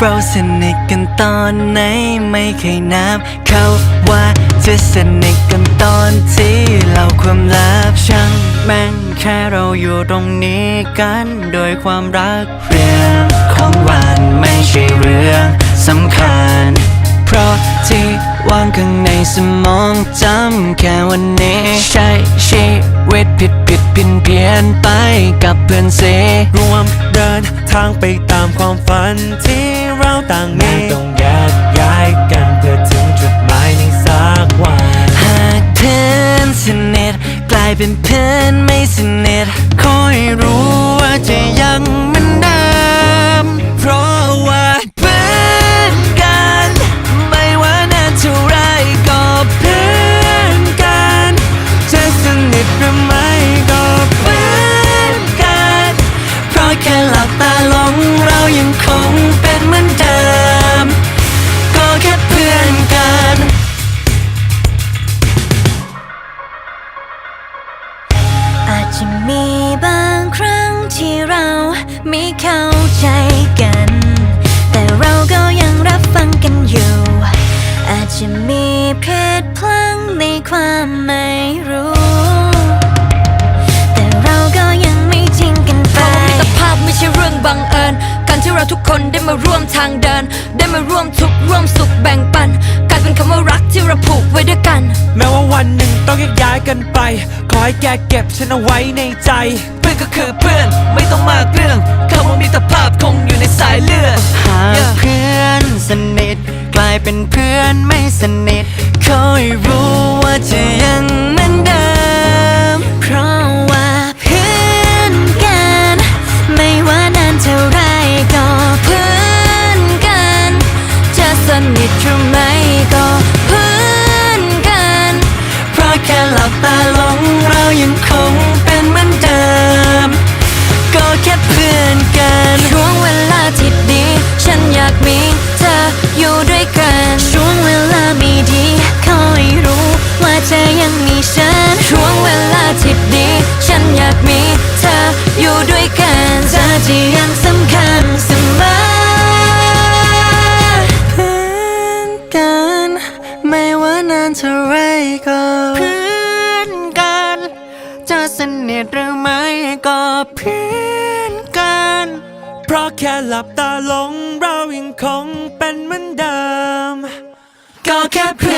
เราสนิทกันตอนไหนไม่เคยนับ เขาว่าจะสนิทกันตอนที่เราความลับช่างแม่งแค่เราอยู่ตรงนี้กันโดยความรักเรื่องของวันไม่ใช่เรื่องสำคัญ เพราะที่วางข้างในสมองจำแค่วันนี้ใช้ชีวิตผิดผิดเพี้ยนเพี้ยนไปกับเพื่อนเสรวมเดินทางไปตามความฝันที่ เราต่างมีต้องแยกย้ายกันเพื่อถึงจุดหมายในสักวันหากเพื่อนสนิทกลายเป็นเพื่อนไม่สนิทคอยรู้ว่าจะยังเหมือนเดิมเพราะว่าเพื่อนกัน ไม่ว่านานเท่าไรก็เพื่อนกันจะสนิทหรือไม่ก็เพื่อนกัน เพราะแค่หลับตาลงเรายังคงเป็น เหมือนเดิม ก็แค่เพื่อนกันอาจจะมีบางครั้งที่เราไม่เข้าใจกัน แต่เราก็ยังรับฟังกันอยู่ อาจจะมีเพศพลังในความไม่รู้แต่เราก็ยังไม่ทิ้งกันไปมิตรภาพไม่ใช่เรื่องบังเอิญ การที่เราทุกคนได้มาร่วมทางเดิน ได้มาร่วมทุกข์ร่วมสุขแบ่งปันกลายเป็นคำว่ารักที่เราผูกไว้ด้วยกัน แม้ว่าวันหนึ่งต้องแยกย้ายกันไป ขอให้แกเก็บฉันเอาไว้ในใจ เพื่อนก็คือเพื่อนไม่ต้องมากเรื่องคำว่ามิตรภาพคงอยู่ในสายเลือดหากเพื่อนสนิทกลายเป็นเพื่อนไม่สนิทคอยรู้ว่าจะ นิทหรือไม่ก็เพื่อนกัน เพราะแค่หลับตาลงเรายังคงเป็นเหมือนเดิม ก็แค่เพื่อนกันช่วงเวลาที่ดี ฉันอยากมีเธออยู่ด้วยกันช่วงเวลาไม่ดีคอยรู้ว่าเธอยังมีฉันช่วงเวลาที่ดี ฉันอยากมีเธออยู่ด้วยกันเธอที่ยังสำคัญานเท่าไรก็เพื่อนกัน จะสนิทหรือไม่ก็เพื่อนกัน เพราะแค่หลับตาลงเรายังคงเป็นเหมือนเดิม ก็แค่เพื่อน